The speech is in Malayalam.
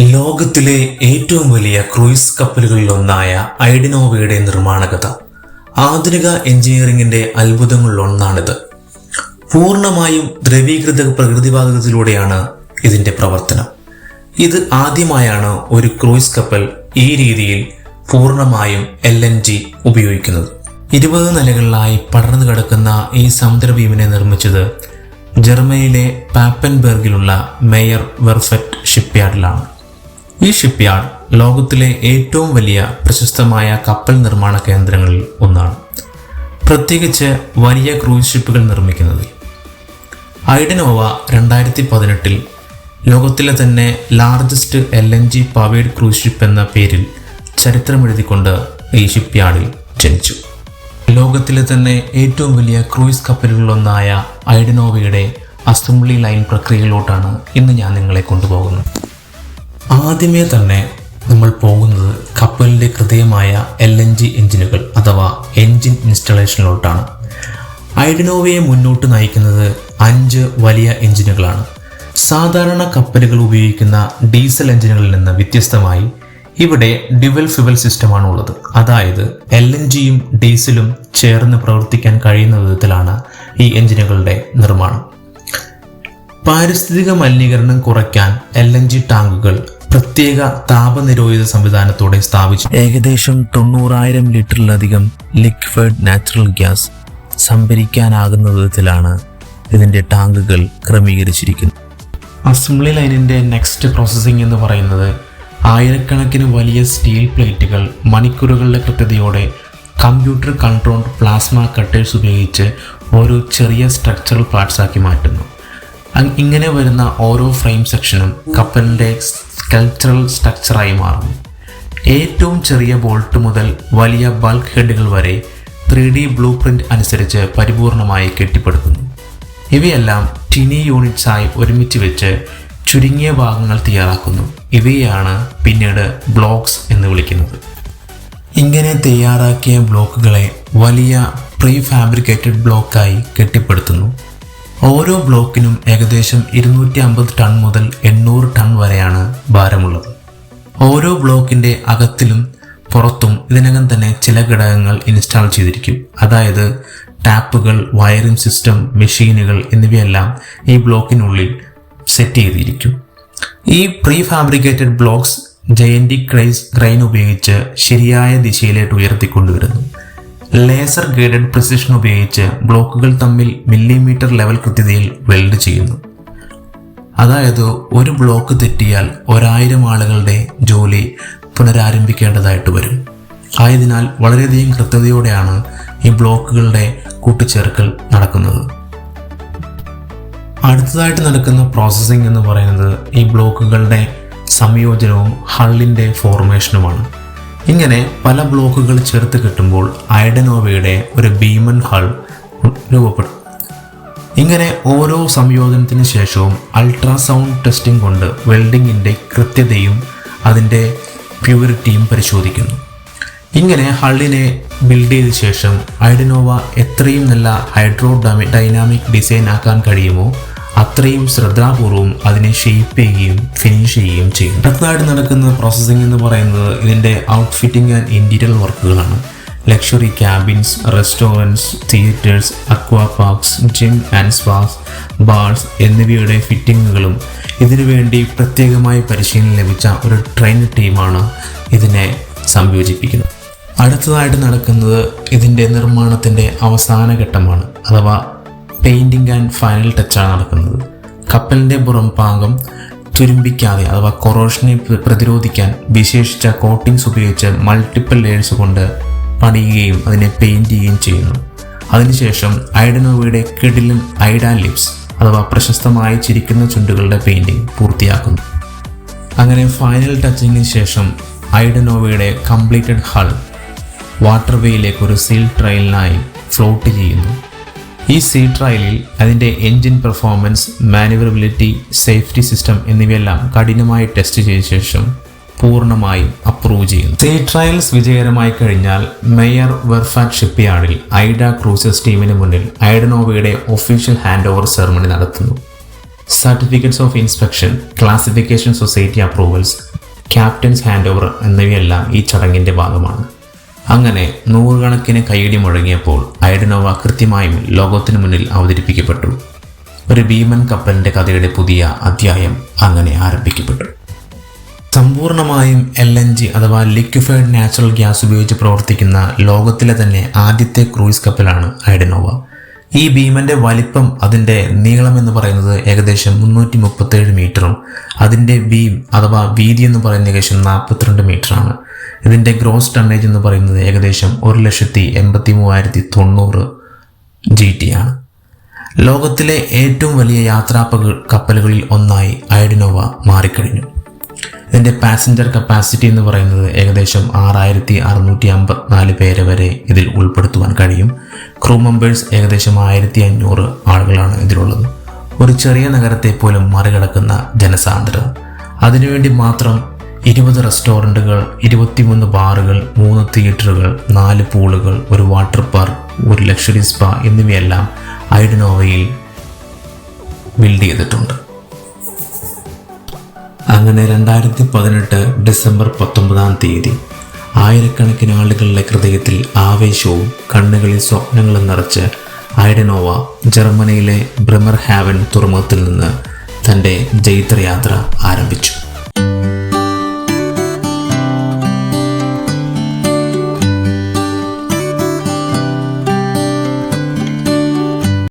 ലോകത്തിലെ ഏറ്റവും വലിയ ക്രൂയിസ് കപ്പലുകളിലൊന്നായ ഐഡിനോവയുടെ നിർമ്മാണകഥ. ആധുനിക എഞ്ചിനീയറിംഗിന്റെ അത്ഭുതങ്ങളിലൊന്നാണിത്. പൂർണമായും ദ്രവീകൃത പ്രകൃതിവാതകത്തിലൂടെയാണ് ഇതിന്റെ പ്രവർത്തനം. ഇത് ആദ്യമായാണ് ഒരു ക്രൂയിസ് കപ്പൽ ഈ രീതിയിൽ പൂർണമായും എൽ എൻ ജി ഉപയോഗിക്കുന്നത്. ഇരുപത് നിലകളിലായി പടർന്നു കിടക്കുന്ന ഈ സമുദ്രഭീമിനെ നിർമ്മിച്ചത് ജർമ്മനിയിലെ പാപ്പൻബെർഗിലുള്ള മേയർ വെർഫെറ്റ് ഷിപ്പ്യാർഡിലാണ്. ഈ ഷിപ്പ്യാർഡ് ലോകത്തിലെ ഏറ്റവും വലിയ പ്രശസ്തമായ കപ്പൽ നിർമ്മാണ കേന്ദ്രങ്ങളിൽ ഒന്നാണ്. പ്രത്യേകിച്ച് വലിയ ക്രൂയിസ് ഷിപ്പുകൾ നിർമ്മിക്കുന്നതിൽ. ഐഡനോവ രണ്ടായിരത്തി പതിനെട്ടിൽ ലോകത്തിലെ തന്നെ largest L N G powered cruise ship എന്ന പേരിൽ ചരിത്രമെഴുതിക്കൊണ്ട് ഈ ഷിപ്പ്യാർഡിൽ ജനിച്ചു. ലോകത്തിലെ തന്നെ ഏറ്റവും വലിയ ക്രൂയിസ് കപ്പലുകളിലൊന്നായ ഐഡനോവയുടെ അസംബ്ലി ലൈൻ പ്രക്രിയയിലോട്ടാണ് ഇന്ന് ഞാൻ നിങ്ങളെ കൊണ്ടുപോകുന്നത്. ആദ്യമേ തന്നെ നമ്മൾ പോകുന്നത് കപ്പലിന്റെ ഹൃദയമായ എൽ എൻ ജി എഞ്ചിനുകൾ അഥവാ എൻജിൻ ഇൻസ്റ്റലേഷനിലോട്ടാണ്. ഐഡനോവയെ മുന്നോട്ട് നയിക്കുന്നത് അഞ്ച് വലിയ എഞ്ചിനുകളാണ്. സാധാരണ കപ്പലുകൾ ഉപയോഗിക്കുന്ന ഡീസൽ എഞ്ചിനുകളിൽ നിന്ന് വ്യത്യസ്തമായി ഇവിടെ ഡ്യുവൽ ഫ്യുവൽ സിസ്റ്റമാണ് ഉള്ളത്. അതായത് എൽ എൻ ജിയും ഡീസലും ചേർന്ന് പ്രവർത്തിക്കാൻ കഴിയുന്ന വിധത്തിലാണ് ഈ എഞ്ചിനുകളുടെ നിർമ്മാണം. പാരിസ്ഥിതിക മലിനീകരണം കുറയ്ക്കാൻ എൽ എൻ ജി ടാങ്കുകൾ പ്രത്യേക താപനിരോധിത സംവിധാനത്തോടെ സ്ഥാപിച്ചു. ഏകദേശം തൊണ്ണൂറായിരം ലിറ്ററിലധികം ലിക്വിഡ് നാച്ചുറൽ ഗ്യാസ് സംഭരിക്കാനാകുന്ന വിധത്തിലാണ് ഇതിന്റെ ടാങ്കുകൾ ക്രമീകരിച്ചിരിക്കുന്നത്. അസംബ്ലി ലൈനിന്റെ നെക്സ്റ്റ് പ്രോസസ്സിംഗ് എന്ന് പറയുന്നത് ആയിരക്കണക്കിന് വലിയ സ്റ്റീൽ പ്ലേറ്റുകൾ മണിക്കൂറുകളുടെ കൃത്യതയോടെ കമ്പ്യൂട്ടർ കൺട്രോൾഡ് പ്ലാസ്മ കട്ടേഴ്സ് ഉപയോഗിച്ച് ഓരോ ചെറിയ സ്ട്രക്ചറൽ പാർട്സ് ആക്കി മാറ്റുന്നു. ഇങ്ങനെ വരുന്ന ഓരോ ഫ്രെയിം സെക്ഷനും കപ്പലിന്റെ സ്കൾച്ചറൽ സ്ട്രക്ചറായി മാറും ഏറ്റവും ചെറിയ ബോൾട്ട് മുതൽ വലിയ ബൾക്ക് ഹെഡുകൾ വരെ ത്രീ ഡി ബ്ലൂ പ്രിന്റ് അനുസരിച്ച് പരിപൂർണമായി കെട്ടിപ്പടുക്കുന്നു. ഇവയെല്ലാം ടിനി യൂണിറ്റ്സായി ഒരുമിച്ച് വെച്ച് ചുരുങ്ങിയ ഭാഗങ്ങൾ തയ്യാറാക്കുന്നു. ഇവയാണ് പിന്നീട് ബ്ലോക്സ് എന്ന് വിളിക്കുന്നത്. ഇങ്ങനെ തയ്യാറാക്കിയ ബ്ലോക്കുകളെ വലിയ പ്രീ ഫാബ്രിക്കേറ്റഡ് ബ്ലോക്കായി കെട്ടിപ്പടുത്തുന്നു. ഓരോ ബ്ലോക്കിനും ഏകദേശം ഇരുന്നൂറ്റി അമ്പത് ടൺ മുതൽ എണ്ണൂറ് ടൺ വരെയാണ് ഓരോ അകത്തിലും പുറത്തും ഇതിനകം തന്നെ ചില ഘടകങ്ങൾ ഇൻസ്റ്റാൾ ചെയ്തിരിക്കും. അതായത് ടാപ്പുകൾ വയറിംഗ് സിസ്റ്റം മെഷീനുകൾ എന്നിവയെല്ലാം ഈ ബ്ലോക്കിനുള്ളിൽ സെറ്റ് ചെയ്തിരിക്കും. ഈ പ്രീ ഫാബ്രിക്കേറ്റഡ് ബ്ലോക്സ് ജയന്റിക് ക്രൈസ് ക്രൈൻ ഉപയോഗിച്ച് ശരിയായ ദിശയിലേക്ക് ഉയർത്തിക്കൊണ്ടുവരുന്നു. ലേസർ ഗൈഡഡ് പ്രിസിഷൻ ഉപയോഗിച്ച് ബ്ലോക്കുകൾ തമ്മിൽ മില്ലിമീറ്റർ ലെവൽ കൃത്യതയിൽ വെൽഡ് ചെയ്യുന്നു. അതായത് ഒരു ബ്ലോക്ക് തെറ്റിയാൽ ഒരായിരം ആളുകളുടെ ജോലി പുനരാരംഭിക്കേണ്ടതായിട്ട് വരും. ആയതിനാൽ വളരെയധികം കൃത്യതയോടെയാണ് ഈ ബ്ലോക്കുകളുടെ കൂട്ടിച്ചേർക്കൽ നടക്കുന്നത്. അടുത്തതായിട്ട് നടക്കുന്ന പ്രോസസ്സിംഗ് എന്ന് പറയുന്നത് ഈ ബ്ലോക്കുകളുടെ സംയോജനവും ഹള്ളിന്റെ ഫോർമേഷനുമാണ് ഇങ്ങനെ പല ബ്ലോക്കുകൾ ചേർത്ത് കിട്ടുമ്പോൾ ഐഡനോവയുടെ ഒരു ഭീമൻ ഹൾ രൂപപ്പെടും. ഇങ്ങനെ ഓരോ സംയോജനത്തിന് ശേഷവും അൾട്രാസൗണ്ട് ടെസ്റ്റിംഗ് കൊണ്ട് വെൽഡിങ്ങിന്റെ കൃത്യതയും അതിന്റെ പ്യൂരിറ്റിയും പരിശോധിക്കുന്നു. ഇങ്ങനെ ഹള്ളിനെ ബിൽഡ് ചെയ്ത ശേഷം ഐഡനോവ എത്രയും നല്ല ഹൈഡ്രോ ഡൈനാമിക് ഡിസൈൻ ആക്കാൻ കഴിയുമോ അത്രയും ശ്രദ്ധാപൂർവം അതിനെ ഷെയ്പ്പ് ചെയ്യുകയും ഫിനിഷ് ചെയ്യുകയും ചെയ്യും. അടുത്തതായിട്ട് നടക്കുന്ന പ്രോസസ്സിംഗ് എന്ന് പറയുന്നത് ഇതിന്റെ outfitting and interior വർക്കുകളാണ് luxury cabins restaurants theatres aqua parks gym and spas bars എന്നിവയുടെ ഫിറ്റിങ്ങുകളും ഇതിനുവേണ്ടി പ്രത്യേകമായി പരിശീലനം ലഭിച്ച ഒരു ട്രെയിൻ ടീമാണ് ഇതിനെ സംയോജിപ്പിക്കുന്നത്. അടുത്തതായിട്ട് നടക്കുന്നത് ഇതിന്റെ നിർമ്മാണത്തിന്റെ അവസാന ഘട്ടമാണ് അഥവാ പെയിന്റിംഗ് ആൻഡ് ഫൈനൽ ടച്ചാണ് നടക്കുന്നത്. കപ്പലിന്റെ പുറം പാകം തുരുമ്പിക്കാതെ അഥവാ കൊറോഷനെ പ്രതിരോധിക്കാൻ വിശേഷിച്ച കോട്ടിങ്സ് ഉപയോഗിച്ച് മൾട്ടിപ്പിൾ ലെയേഴ്സ് കൊണ്ട് പണിയുകയും അതിനെ പെയിന്റ് ചെയ്യുകയും ചെയ്യുന്നു. അതിനുശേഷം ഐഡനോവയുടെ കിഡിലൻ ഐഡാൻ ലിപ്സ് അഥവാ പ്രശസ്തമായി ചിരിക്കുന്ന ചുണ്ടുകളുടെ പെയിന്റിംഗ് പൂർത്തിയാക്കുന്നു. അങ്ങനെ ഫൈനൽ ടച്ചിങ്ങിന് ശേഷം ഐഡനോവയുടെ കംപ്ലീറ്റഡ് ഹൾ വാട്ടർവേയിലേക്ക് ഒരു സീൽ ട്രയലിനായി ഫ്ലോട്ട് ചെയ്യുന്നു. ഈ സീ ട്രയലിൽ അതിന്റെ engine performance manoeuvrability safety system എന്നിവയെല്ലാം കഠിനമായി ടെസ്റ്റ് ചെയ്ത ശേഷം പൂർണമായും അപ്രൂവ് ചെയ്യുന്നു. സീ ട്രയൽസ് വിജയകരമായി കഴിഞ്ഞാൽ മേയർ വെർഫാറ്റ് ഷിപ്പ്യാർഡിൽ ഐഡ ക്രൂസസ് ടീമിന് മുന്നിൽ ഐഡനോവയുടെ ഒഫീഷ്യൽ ഹാൻഡ് ഓവർ സെറമണി നടത്തുന്നു. Certificates of inspection classification society approvals captain's hand over എന്നിവയെല്ലാം ഈ ചടങ്ങിന്റെ ഭാഗമാണ്. അങ്ങനെ നൂറുകണക്കിന് കൈയടി മുഴങ്ങിയപ്പോൾ ഐഡനോവ കൃത്യമായും ലോകത്തിന് മുന്നിൽ അവതരിപ്പിക്കപ്പെട്ടു. ഒരു ഭീമൻ കപ്പലിന്റെ കഥയുടെ പുതിയ അധ്യായം അങ്ങനെ ആരംഭിക്കപ്പെട്ടു. സമ്പൂർണമായും എൽ എൻ ജി അഥവാ ലിക്വിഫൈഡ് നാച്ചുറൽ ഗ്യാസ് ഉപയോഗിച്ച് പ്രവർത്തിക്കുന്ന ലോകത്തിലെ തന്നെ ആദ്യത്തെ ക്രൂയിസ് കപ്പലാണ് ഐഡനോവ ഈ ഭീമന്റെ വലിപ്പം അതിന്റെ നീളം എന്ന് പറയുന്നത് ഏകദേശം മുന്നൂറ്റി മുപ്പത്തേഴ് മീറ്ററും അതിന്റെ ബീം അഥവാ വീതി എന്ന് പറയുന്നത് ഏകദേശം നാൽപ്പത്തിരണ്ട് മീറ്ററാണ്. ഇതിന്റെ ഗ്രോസ് ടണ്ണേജ് എന്ന് പറയുന്നത് ഏകദേശം ഒരു ലക്ഷത്തി എൺപത്തി മൂവായിരത്തി തൊണ്ണൂറ് ജി ടി ആണ്. ലോകത്തിലെ ഏറ്റവും വലിയ യാത്രാ കപ്പലുകളിൽ ഒന്നായി ഐഡനോവ മാറിക്കഴിഞ്ഞു. ഇതിന്റെ പാസഞ്ചർ കപ്പാസിറ്റി എന്ന് പറയുന്നത് ഏകദേശം ആറായിരത്തി അറുന്നൂറ്റി അമ്പത്തിനാല് പേരെ വരെ ഇതിൽ ഉൾപ്പെടുത്തുവാൻ കഴിയും. ക്രൂ മെമ്പേഴ്സ് ഏകദേശം ആയിരത്തി അഞ്ഞൂറ് ആളുകളാണ് ഇതിലുള്ളത്. ഒരു ചെറിയ നഗരത്തെ പോലും മറികടക്കുന്ന ജനസാന്ദ്രത. അതിനുവേണ്ടി മാത്രം ഇരുപത് റെസ്റ്റോറന്റുകൾ ഇരുപത്തിമൂന്ന് ബാറുകൾ മൂന്ന് തിയേറ്ററുകൾ നാല് പൂളുകൾ ഒരു വാട്ടർ പാർക്ക് ഒരു ലക്ഷറി സ്പാ എന്നിവയെല്ലാം ഐഡനോവയിൽ ബിൽഡ് ചെയ്തിട്ടുണ്ട്. അങ്ങനെ രണ്ടായിരത്തി പതിനെട്ട് ഡിസംബർ പത്തൊമ്പതാം തീയതി ആയിരക്കണക്കിന് ആളുകളുടെ ഹൃദയത്തിൽ ആവേശവും കണ്ണുകളിൽ സ്വപ്നങ്ങളും നിറച്ച് ഐഡനോവ ജർമ്മനിയിലെ ബ്രമർ ഹാവൻ തുറമുഖത്തിൽ നിന്ന് തന്റെ ജൈത്രയാത്ര ആരംഭിച്ചു.